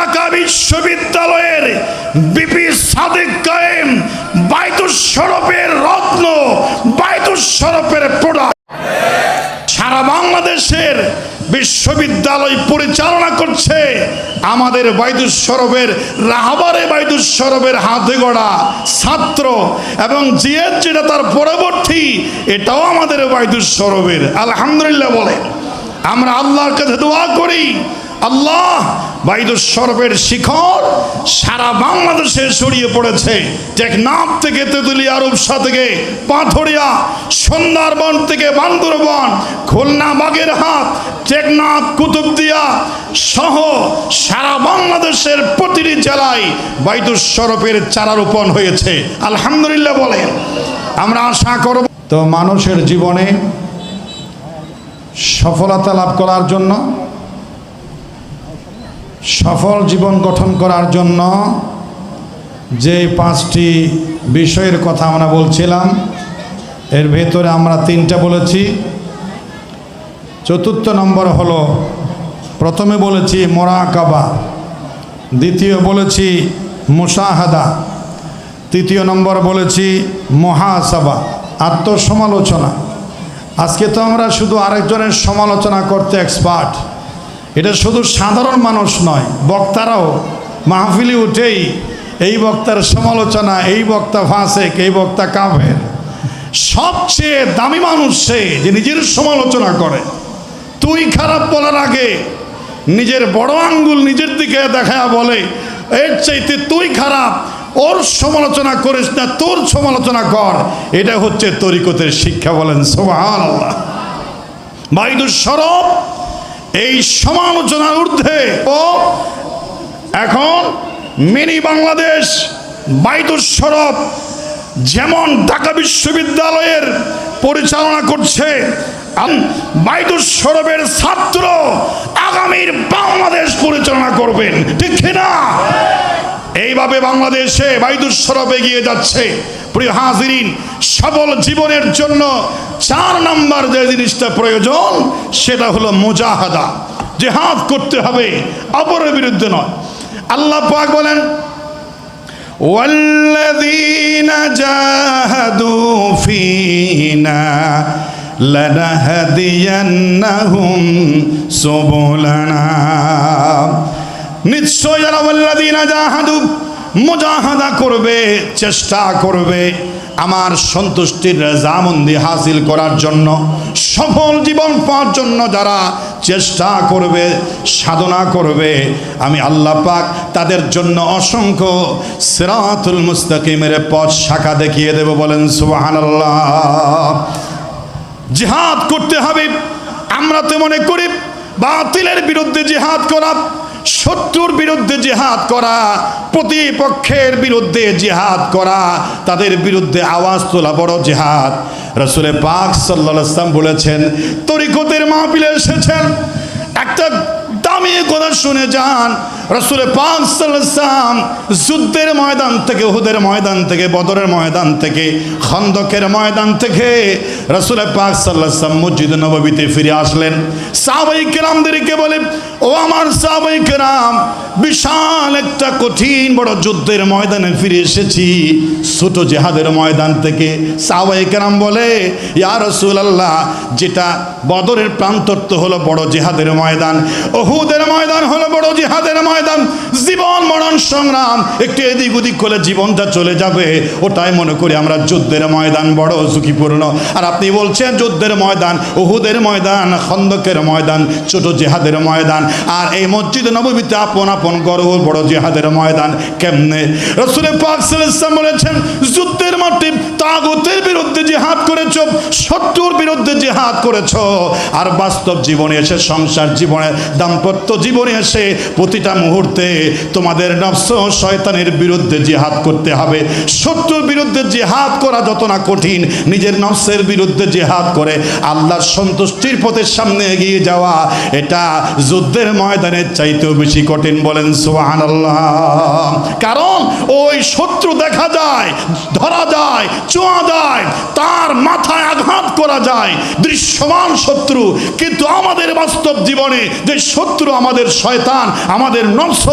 ঢাকা বিশ্ববিদ্যালয়ের বিপি সাদেক কায়েম বাইতুস শরফের রত্ন বাইতুস শরফের প্রোডাক্ট। সারা বাংলাদেশের বিশ্ববিদ্যালয় পরিচালনা করছে আমাদের বাইদুস সরবের রাহাবারে বাইদুস সরবের হাতে গড়া ছাত্র এবং জিএর যেটা তার পরবর্তী, এটাও আমাদের বাইদুস সরবের আলহামদুলিল্লাহ বলে, আমরা আল্লাহর কাছে দোয়া করি, আল্লাহ বাইদুস সরবের শিখর সারা বাংলাদেশে ছড়িয়ে পড়েছে। টেকনাফ থেকে তেঁতুলিয়া রূপসা থেকে পাথরিয়া, সুন্দরবন থেকে বান্দরবন, খুলনা, বাগেরহাট, টেকনাফ, কুতুবদিয়া সহ সারা বাংলাদেশের প্রতিটি জেলায় বাইদুস সরফের চারা রোপণ হয়েছে। আলহামদুলিল্লাহ বলেন, আমরা আশা করব তো মানুষের জীবনে সফলতা লাভ করার জন্য সফল জীবন গঠন করার জন্য যে পাঁচটি বিষয়ের কথা আমরা বলছিলাম, এর ভেতরে আমরা তিনটা বলেছি। চতুর্থ নম্বর হলো, প্রথমে বলেছি মোরাকাবা, দ্বিতীয় বলেছি মুসাহাদা তৃতীয় নম্বর বলেছি মহাসাবা, আত্মসমালোচনা। আজকে তো আমরা শুধু আরেকজনের সমালোচনা করতে এক্সপার্ট এটা শুধু সাধারণ মানুষ নয়, বক্তারাও মাহফিলি উঠেই এই বক্তার সমালোচনা, এই বক্তা ফাঁসেক, এই বক্তা কাফের। সবচেয়ে দামি মানুষ সে যে নিজের সমালোচনা করে। তুই খারাপ বলার আগে নিজের বড় আঙ্গুল নিজের দিকে দেখায়া বলে, এর চাইতে তুই খারাপ, ওর সমালোচনা করিস না, তোর সমালোচনা কর। এটা হচ্ছে তরিকতের শিক্ষা বলেন সোহান আল্লাহ বাইদুর সরব এই সমালোচনার ঊর্ধ্বে। ও, এখন মিনি বাংলাদেশ বাইদুর সরব যেমন ঢাকা বিশ্ববিদ্যালয়ের পরিচালনা করছে বাইদুর সরবের ছাত্র আগামীর বাংলাদেশ পরিচালনা করবেন। ঠিক না? এইভাবে বাংলাদেশে বাইদুর সরব এগিয়ে যাচ্ছে। প্রিয় হাজিরিন সবল জীবনের জন্য চার নাম্বার যে জিনিসটা প্রয়োজন সেটা হলো মুজাহাদা জেহাদ করতে হবে অপরের বিরুদ্ধে নয় আল্লাহ পাক বলেন والذين جاهدوا فينا لنهدينهم سبلنا নিশ্চয় যারা ওয়াল্লাযীনা জাহাদু মুজাহাদা করবে, চেষ্টা করবে আমার সন্তুষ্টির রেজামন্দি হাসিল করার জন্য, সফল জীবন পাওয়ার জন্য যারা চেষ্টা করবে, সাধনা করবে, আমি আল্লাহ পাক তাদের জন্য অসংখ্য সিরাতুল মুস্তাকিমের পথ শাখা দেখিয়ে দেব, বলেন সুবহানাল্লাহ। জিহাদ করতে হবে, আমরা তো মনে করি বাতিলের বিরুদ্ধে জিহাদ করা শত্রুর বিরুদ্ধে জেহাদ করা, প্রতিপক্ষের বিরুদ্ধে জেহাদ করা, তাদের বিরুদ্ধে আওয়াজ তোলা বড় জেহাদ। রসুলে পাক সাল্লাম বলেছেন, তরিকতের মাহফিলে এসেছেন, একটা দামি কথা শুনে যান রসুলে পাক সাল্লাম যুদ্ধের ময়দান থেকে হুদের ময়দান থেকে, বদরের ময়দান থেকে, খন্দকের ময়দান থেকে রসুলে পাক সাল্লাম মসজিদ নবীতে ফিরে আসলেন। সাহাবাই কেরামদেরকে বলে, ও আমার সাহাবাই কেরাম, বিশাল একটা কঠিন বড় যুদ্ধের ময়দানে ফিরে এসেছি। ছোট জেহাদের ময়দান থেকে সাহাবাই কেরাম বলে, ইয়া রসুল আল্লাহ যেটা বদরের প্রান্তত্ব হলো বড় জেহাদের ময়দান ওহুদের ময়দান হলো বড় জেহাদের ময়দান, জীবন মরণ সংগ্রাম, একটু এদিক ওদিক করলে জীবনটা চলে যাবে। ওটাই মনে করি আমরা যুদ্ধের ময়দান বড় ঝুঁকিপূর্ণ। আর আপনি বলছেন যুদ্ধের ময়দান ওহুদের ময়দান, খন্দকের ময়দান, ছোট জেহাদের ময়দান, আর এই মসজিদ নবমীতে আপন আপন গর্ব বড় জেহাদের ময়দান কেমনে? রসুলের পাক সাল্লাম বলেছেন, যুদ্ধের মাঠে তাগতের বিরুদ্ধে জেহাদ করেছ, শত্রুর বিরুদ্ধে জেহাদ করেছ। আর বাস্তব জীবনে এসে, সংসার জীবনে, দাম্পত্য জীবনে এসে প্রতিটা মুহূর্তে তোমাদের নফস শয়তানের বিরুদ্ধে জেহাদ করতে হবে। শত্রুর বিরুদ্ধে জেহাদ করা যত না কঠিন, নিজের নফসের বিরুদ্ধে জেহাদ করে আল্লাহর সন্তুষ্টির পথের সামনে এগিয়ে যাওয়া, এটা যুদ্ধের ময়দানের চাইতেও বেশি কঠিন বলেন সুহান কারণ ওই শত্রু দেখা যায়, ধরা যায়, চোয়া যায়, তার মাথায় আঘাত করা যায়, দৃশ্যমান শত্রু। কিন্তু আমাদের বাস্তব জীবনে যে শত্রু আমাদের শয়তান, আমাদের নফস